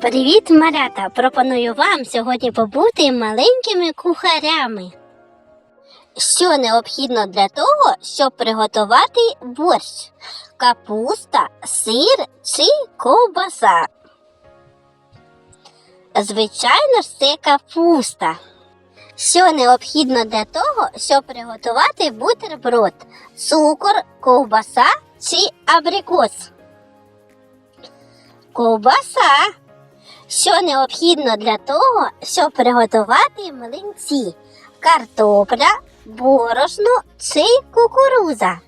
Привіт, малята! Пропоную вам сьогодні побути маленькими кухарями. Що необхідно для того, щоб приготувати борщ? Капуста, сир чи ковбаса? Звичайно ж, це капуста. Що необхідно для того, щоб приготувати бутерброд? Цукор, ковбаса чи абрикос? Ковбаса. Що необхідно для того, щоб приготувати млинці? Картопля, борошно чи кукуруза?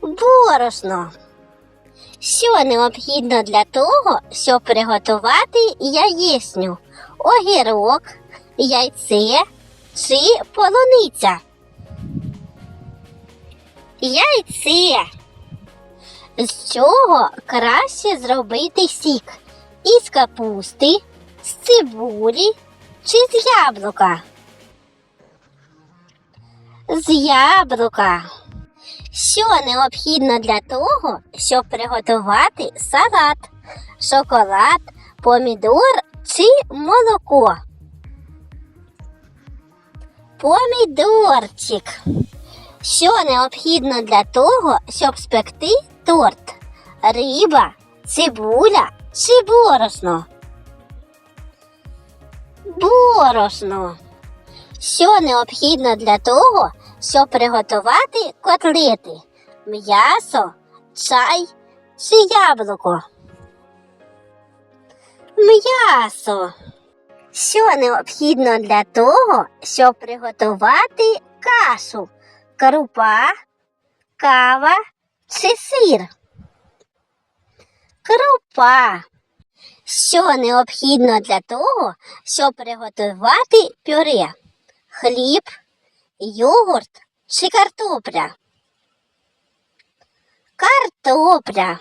Борошно. Що необхідно для того, щоб приготувати яєчню? Огірок, яйце чи полуниця? Яйце. З чого краще зробити сік? Із капусти, з цибулі чи з яблука? З яблука. Що необхідно для того, щоб приготувати салат, шоколад, помідор чи молоко? Помідорчик. Що необхідно для того, щоб спекти торт? Риба, цибуля чи борошно? Борошно. Що необхідно для того, щоб приготувати котлети? М'ясо, чай чи яблуко? М'ясо. Що необхідно для того, щоб приготувати кашу? Крупа, кава чи сир? Крупа. Що необхідно для того, щоб приготувати пюре? Хліб, йогурт чи картопля? Картопля.